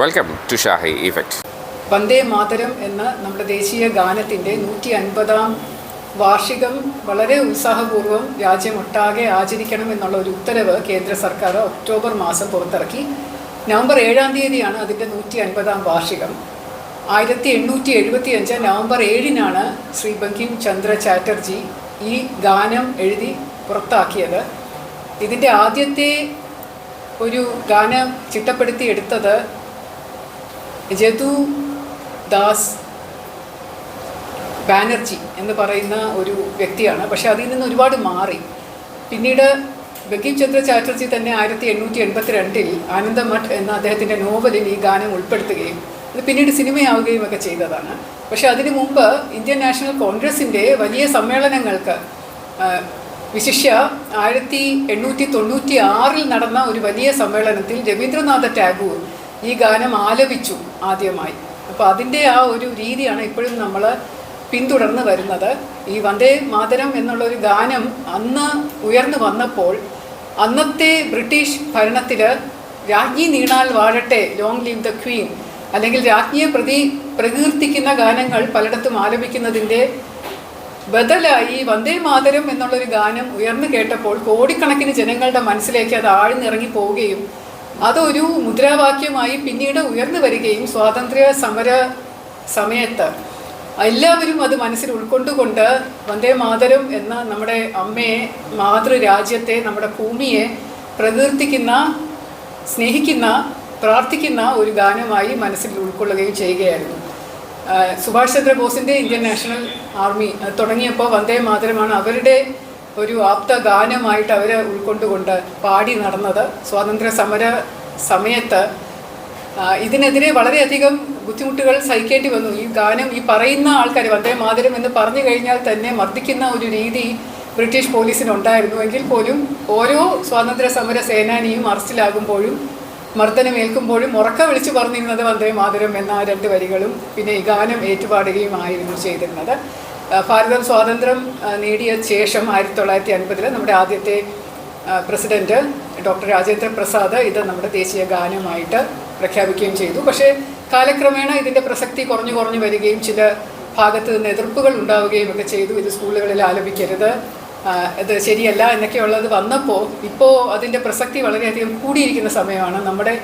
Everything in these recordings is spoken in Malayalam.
Welcome to Shahi effect Vande Mataram എന്ന നമ്മുടെ ദേശീയ ഗാനത്തിന്റെ നൂറ്റി അൻപതാം വാർഷികം വളരെ ഉത്സാഹപൂർവം രാജ്യമൊട്ടാകെ ആചരിക്കണം എന്നുള്ള ഒരു ഉത്തരവ് കേന്ദ്ര സർക്കാർ ഒക്ടോബർ മാസം പുറത്തിറക്കി. നവംബർ ഏഴാം തീയതിയാണ് അതിന്റെ നൂറ്റി അൻപതാം വാർഷികം. ആയിരത്തി എണ്ണൂറ്റി എഴുപത്തി അഞ്ച് നവംബർ ഏഴിനാണ് ശ്രീ ബങ്കിം ചന്ദ്ര ചാറ്റർജി ഈ ഗാനം എഴുതി പുറത്താക്കിയത്. ഇതിന്റെ ആദ്യത്തെ ഒരു ഗാനം ചിട്ടപ്പെടുത്തി എടുത്തത് ജതു ദാസ് ബാനർജി എന്ന് പറയുന്ന ഒരു വ്യക്തിയാണ്. പക്ഷെ അതിൽ നിന്ന് ഒരുപാട് മാറി. പിന്നീട് ബങ്കിം ചന്ദ്ര ചാറ്റർജി തന്നെ ആയിരത്തി എണ്ണൂറ്റി എൺപത്തി രണ്ടിൽ ആനന്ദമഠ് എന്ന അദ്ദേഹത്തിന്റെ നോവലിൽ ഈ ഗാനം ഉൾപ്പെടുത്തുകയും അത് പിന്നീട് സിനിമയാവുകയും ഒക്കെ ചെയ്തതാണ്. പക്ഷെ അതിനു മുമ്പ് ഇന്ത്യൻ നാഷണൽ കോൺഗ്രസിന്റെ വലിയ സമ്മേളനങ്ങൾക്ക് വിശിഷ്യ ആയിരത്തി എണ്ണൂറ്റി തൊണ്ണൂറ്റി ആറിൽ നടന്ന ഒരു വലിയ സമ്മേളനത്തിൽ രവീന്ദ്രനാഥ ടാഗോർ ഈ ഗാനം ആലപിച്ചു ആദ്യമായി. അപ്പോൾ അതിന്റെ ആ ഒരു രീതിയാണ് ഇപ്പോഴും നമ്മൾ പിന്തുടർന്ന് വരുന്നത്. ഈ വന്ദേ മാതരം എന്നുള്ള ഒരു ഗാനം അന്ന് ഉയർന്നു വന്നപ്പോൾ അന്നത്തെ ബ്രിട്ടീഷ് ഭരണത്തിൽ രാജ്ഞി നീണാൽ വാഴട്ടെ ലോങ് ലീവ് ദ ക്വീൻ അല്ലെങ്കിൽ രാജ്ഞിയെ പ്രതി പ്രകീർത്തിക്കുന്ന ഗാനങ്ങൾ പലയിടത്തും ആലപിക്കുന്നതിന്റെ ബദലായി വന്ദേ മാതരം എന്നുള്ളൊരു ഗാനം ഉയർന്നു കേട്ടപ്പോൾ കോടിക്കണക്കിന് ജനങ്ങളുടെ മനസ്സിലേക്ക് അത് ആഴ്ന്നിറങ്ങി പോവുകയും അതൊരു മുദ്രാവാക്യമായി പിന്നീട് ഉയർന്നു വരികയും സ്വാതന്ത്ര്യ സമര സമയത്ത് എല്ലാവരും അത് മനസ്സിൽ ഉൾക്കൊണ്ടുകൊണ്ട് വന്ദേ മാതരം എന്ന നമ്മുടെ അമ്മയെ മാതൃരാജ്യത്തെ നമ്മുടെ ഭൂമിയെ പ്രകീർത്തിക്കുന്ന സ്നേഹിക്കുന്ന പ്രാർത്ഥിക്കുന്ന ഒരു ഗാനമായി മനസ്സിൽ ഉൾക്കൊള്ളുകയും ചെയ്യുകയായിരുന്നു. സുഭാഷ് ചന്ദ്രബോസിന്റെ ഇന്ത്യൻ നാഷണൽ ആർമി തുടങ്ങിയപ്പോൾ വന്ദേ മാതരമാണ് അവരുടെ ഒരു ആപ്ത ഗാനമായിട്ട് അവർ ഉൾക്കൊണ്ടുകൊണ്ട് പാടി നടന്നത് സ്വാതന്ത്ര്യ സമര സമയത്ത് ഇതിനെതിരെ വളരെയധികം ബുദ്ധിമുട്ടുകൾ സഹിക്കേണ്ടി വന്നു. ഈ ഗാനം ഈ പറയുന്ന ആൾക്കാർ വന്ദേ മാതരം എന്ന് പറഞ്ഞു കഴിഞ്ഞാൽ തന്നെ മർദ്ദിക്കുന്ന ഒരു രീതി ബ്രിട്ടീഷ് പോലീസിനുണ്ടായിരുന്നുവെങ്കിൽ പോലും ഓരോ സ്വാതന്ത്ര്യ സമര സേനാനിയും അറസ്റ്റിലാകുമ്പോഴും മർദ്ദനമേൽക്കുമ്പോഴും ഉറക്ക വിളിച്ചു പറഞ്ഞിരുന്നത് വന്ദേ മാതരം എന്ന രണ്ട് വരികളും പിന്നെ ഈ ഗാനം ഏറ്റുപാടുകയും ആയിരുന്നു ചെയ്തിരുന്നത്. ഭാരതം സ്വാതന്ത്ര്യം നേടിയ ശേഷം ആയിരത്തി തൊള്ളായിരത്തി അൻപതിൽ നമ്മുടെ ആദ്യത്തെ പ്രസിഡന്റ് ഡോക്ടർ രാജേന്ദ്ര പ്രസാദ് ഇത് നമ്മുടെ ദേശീയ ഗാനമായിട്ട് പ്രഖ്യാപിക്കുകയും ചെയ്തു. പക്ഷേ കാലക്രമേണ ഇതിന്റെ പ്രസക്തി കുറഞ്ഞു കുറഞ്ഞു വരികയും ചില ഭാഗത്ത് നിന്ന് എതിർപ്പുകൾ ഉണ്ടാവുകയും ഒക്കെ ചെയ്തു. ഇത് സ്കൂളുകളിൽ ആലപിക്കരുത്. ഇത് ശരിയല്ല എന്നൊക്കെയുള്ളത് വന്നപ്പോൾ ഇപ്പോൾ അതിന്റെ പ്രസക്തി വളരെയധികം കൂടിയിരിക്കുന്ന സമയമാണ്. നമ്മുടെ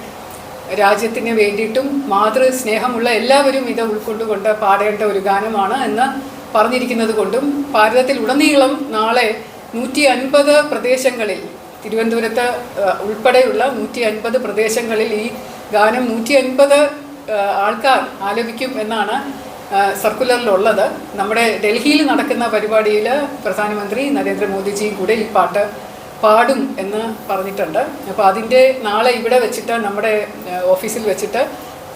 രാജ്യത്തിന് വേണ്ടിയിട്ടും മാതൃ സ്നേഹമുള്ള എല്ലാവരും ഇത് ഉൾക്കൊണ്ടുകൊണ്ട് പാടേണ്ട ഒരു ഗാനമാണ് എന്ന് പറഞ്ഞിരിക്കുന്നത് കൊണ്ടും ഭാരതത്തിൽ ഉടനീളം നാളെ നൂറ്റി അൻപത് പ്രദേശങ്ങളിൽ തിരുവനന്തപുരത്ത് ഉൾപ്പെടെയുള്ള നൂറ്റി അൻപത് പ്രദേശങ്ങളിൽ ഈ ഗാനം നൂറ്റി അൻപത് ആൾക്കാർ ആലപിക്കും എന്നാണ് സർക്കുലറിലുള്ളത്. നമ്മുടെ ഡൽഹിയിൽ നടക്കുന്ന പരിപാടിയിൽ പ്രധാനമന്ത്രി നരേന്ദ്രമോദിജിയും കൂടെ ഈ പാട്ട് പാടും എന്ന് പറഞ്ഞിട്ടുണ്ട്. അപ്പോൾ അതിന്റെ നാളെ ഇവിടെ വെച്ചിട്ട് നമ്മുടെ ഓഫീസിൽ വെച്ചിട്ട്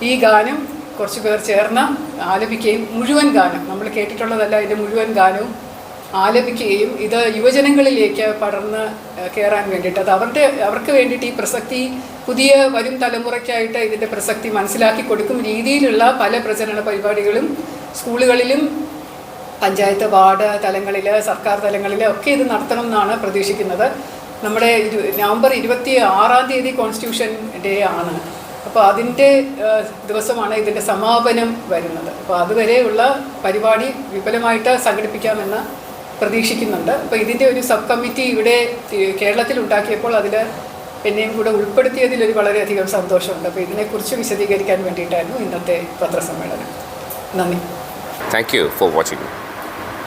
ഈ ഗാനം കുറച്ച് പേർ ചേർന്ന് ആലപിക്കുകയും മുഴുവൻ ഗാനം നമ്മൾ കേട്ടിട്ടുള്ളതല്ല ഇതിന്റെ മുഴുവൻ ഗാനവും ആലപിക്കുകയും ഇത് യുവജനങ്ങളിലേക്ക് പടർന്ന് കയറാൻ വേണ്ടിയിട്ട്. അത് അവരുടെ അവർക്ക് വേണ്ടിയിട്ട് ഈ പ്രസക്തി പുതിയ വരും തലമുറയ്ക്കായിട്ട് ഇതിന്റെ പ്രസക്തി മനസ്സിലാക്കി കൊടുക്കും രീതിയിലുള്ള പല പ്രചരണ പരിപാടികളും സ്കൂളുകളിലും പഞ്ചായത്ത് വാർഡ് തലങ്ങളിൽ സർക്കാർ തലങ്ങളിൽ ഒക്കെ ഇത് നടത്തണം എന്നാണ് പ്രതീക്ഷിക്കുന്നത്. നമ്മുടെ നവംബർ ഇരുപത്തി ആറാം തീയതി കോൺസ്റ്റിറ്റ്യൂഷൻ ഡേ ആണ്. അപ്പോൾ അതിന്റെ ദിവസമാണ് ഇതിന്റെ സമാപനം വരുന്നത്. അപ്പോൾ അതുവരെയുള്ള പരിപാടി വിപുലമായിട്ട് സംഘടിപ്പിക്കാമെന്ന് പ്രതീക്ഷിക്കുന്നുണ്ട്. അപ്പോൾ ഇതിന്റെ ഒരു സബ് കമ്മിറ്റി ഇവിടെ കേരളത്തിൽ ഉണ്ടാക്കിയപ്പോൾ അതിൽ എന്നെയും കൂടെ ഉൾപ്പെടുത്തിയതിൽ ഒരു വളരെയധികം സന്തോഷമുണ്ട്. അപ്പോൾ ഇതിനെക്കുറിച്ച് വിശദീകരിക്കാൻ വേണ്ടിയിട്ടായിരുന്നു ഇന്നത്തെ പത്രസമ്മേളനം. നന്ദി. Thank you for watching.